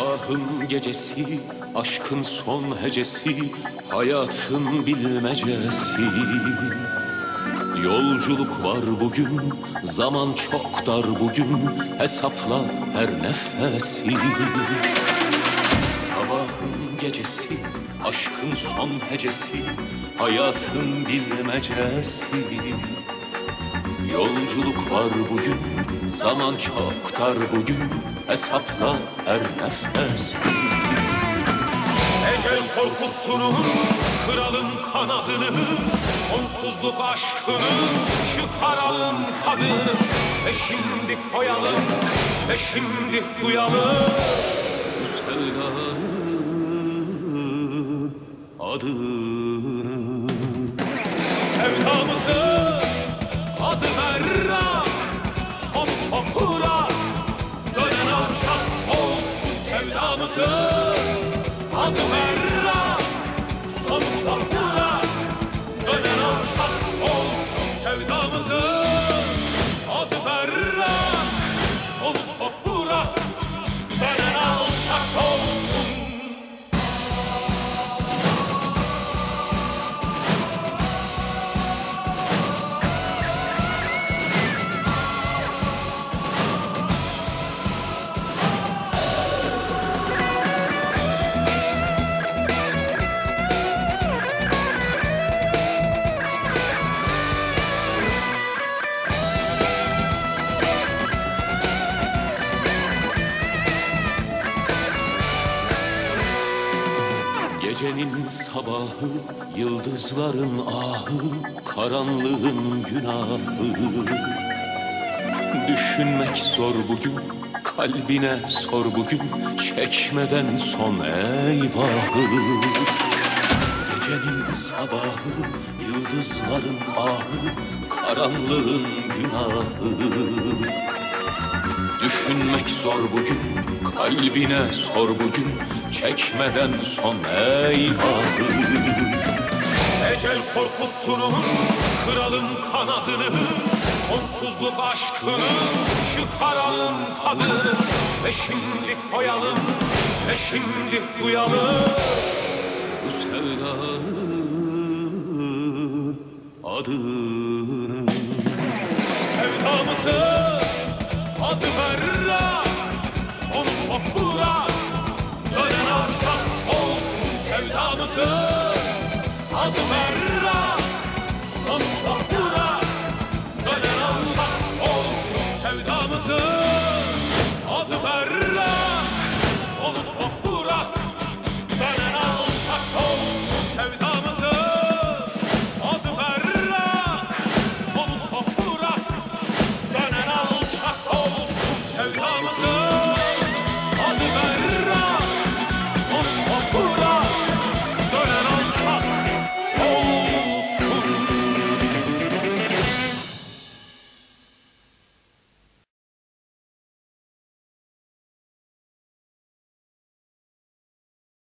Sabahın gecesi, aşkın son hecesi, hayatın bilmecesi. Yolculuk var bugün, zaman çok dar bugün, hesapla her nefesi. Sabahın gecesi, aşkın son hecesi, hayatın bilmecesi. Yolculuk var bugün, zaman çok dar bugün, hesapla her nefes. Ecel korkusunun, kralın kanadını, sonsuzluk aşkını, çıkaralım tadını. Ve şimdi koyalım, ve şimdi duyalım bu sevdanın adını. Sevdamızı. Gecenin sabahı, yıldızların ahı, karanlığın günahı. Düşünmek zor bugün, kalbine sor bugün, çekmeden son eyvahı. Gecenin sabahı, yıldızların ahı, karanlığın günahı. Düşünmek zor bugün, kalbine sor bugün, çekmeden son eyvahı. Ecel korkusunun, kralın kanadını, sonsuzluk aşkını, çıkaralım tadını. Ve şimdi koyalım, ve şimdi duyalım bu sevdanın adını. Sevdamızı sevdamızı Adı Merra Son topura dönen olsun sevdamızı